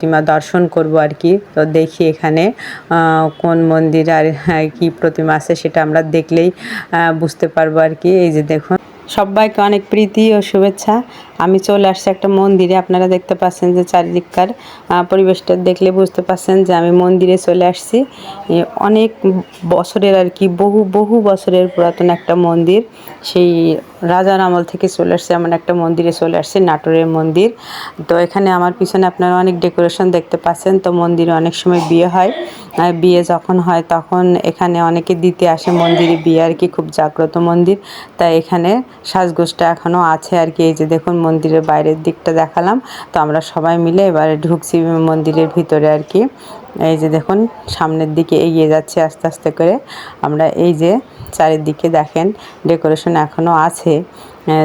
প্রতিমা দর্শন করব আর কি। তো দেখি এখানে কোন মন্দির আর হ্যাঁ, কি প্রতিমা আছে সেটা আমরা দেখলেই বুঝতে পারব আর কি। এই যে দেখুন সবাইকে অনেক প্রীতি ও শুভেচ্ছা। আমি চলে আসছি একটা মন্দিরে, আপনারা দেখতে পাচ্ছেন যে চারিদিককার পরিবেশটা দেখলে বুঝতে পাচ্ছেন যে আমি মন্দিরে চলে আসছি। অনেক বছরের আর কি, বহু বহু বছরের পুরাতন একটা মন্দির। সেই রাজার আমল থেকে চলে আসছে, এমন একটা মন্দিরে চলে আসছে, নাটোরের মন্দির। তো এখানে আমার পিছনে আপনারা অনেক ডেকোরেশন দেখতে পাচ্ছেন। তো মন্দিরে অনেক সময় বিয়ে হয়। বিয়ে যখন হয় তখন এখানে অনেকে দিতে আসে মন্দিরে বিয়ে আর কি, খুব জাগ্রত মন্দির। তাই এখানে সাজগোজটা এখনও আছে আর কি, এই যে দেখুন মন্দিরের বাইরের দিকটা দেখালাম। তো আমরা সবাই মিলে এবারে ঢুকছি মন্দিরের ভিতরে আর কি। এই যে দেখুন, সামনের দিকে এগিয়ে যাচ্ছে আস্তে আস্তে করে। আমরা এই যে চারিদিকে দেখেন, ডেকোরেশন এখনও আছে।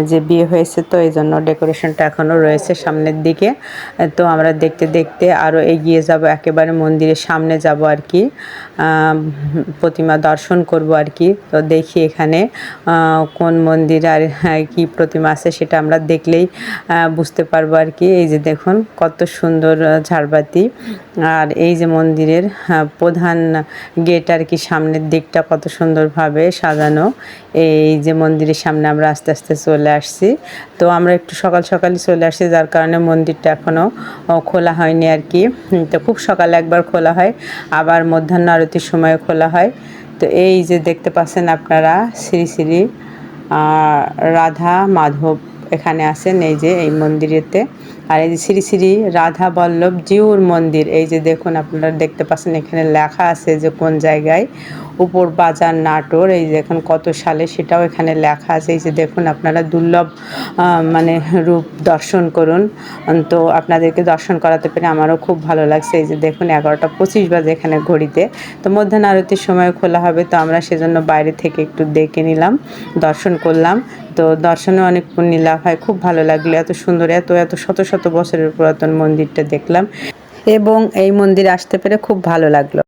যে বিয়ে হয়েছে তো এই জন্য ডেকোরেশনটা এখনও রয়েছে সামনের দিকে। তো আমরা দেখতে দেখতে আরও এগিয়ে যাব একেবারে মন্দিরের সামনে যাব আর কি। প্রতিমা দর্শন করব আর কি। তো দেখি এখানে কোন মন্দির আর হ্যাঁ, কি প্রতিমা আছে সেটা আমরা দেখলেই বুঝতে পারব আর কি। এই যে দেখুন কত সুন্দর ঝাড়বাতি। আর এই যে মন্দিরের হ্যাঁ, প্রধান গেট আর কি সামনের দিকটা কত সুন্দরভাবে সাজানো। এই যে মন্দিরের সামনে আমরা আস্তে আস্তে চলে আসছি। তো আমরা একটু সকাল সকালই চলে আসছি, যার কারণে মন্দিরটা এখনও খোলা হয়নি আর কি। তো খুব সকালে একবার খোলা হয়, আবার মধ্যাহ্ন আরতির সময় খোলা হয়। তো এই যে দেখতে পাচ্ছেন আপনারা, শ্রী শ্রী রাধা মাধব এখানে আছেন এই যে, এই মন্দিরেতে। আর এই যে শ্রী শ্রী রাধা বল্লভ জিউর মন্দির, এই যে দেখুন আপনারা দেখতে পাচ্ছেন, এখানে লেখা আছে যে কোন জায়গায়। উপর বাজার নাটোর, এই দেখুন কত সালে সেটাও এখানে লেখা আছে। এই যে দেখুন, আপনারা দুর্লভ মানে রূপ দর্শন করুন। তো আপনাদেরকে দর্শন করাতে পেরে আমারও খুব ভালো লাগছে। এই যে দেখুন, এগারোটা পঁচিশ বাজে এখানে ঘড়িতে। তো মধ্যাহ্ন আরতির সময় খোলা হবে, তো আমরা সেজন্য বাইরে থেকে একটু দেখে নিলাম, দর্শন করলাম। তো দর্শনে অনেক পুণ্য লাভ হয়, খুব ভালো লাগল। এত সুন্দর, এত এত শত শত বছরের পুরাতন মন্দিরটা দেখলাম। এবং এই মন্দিরে আসতে পেরে খুব ভালো লাগল।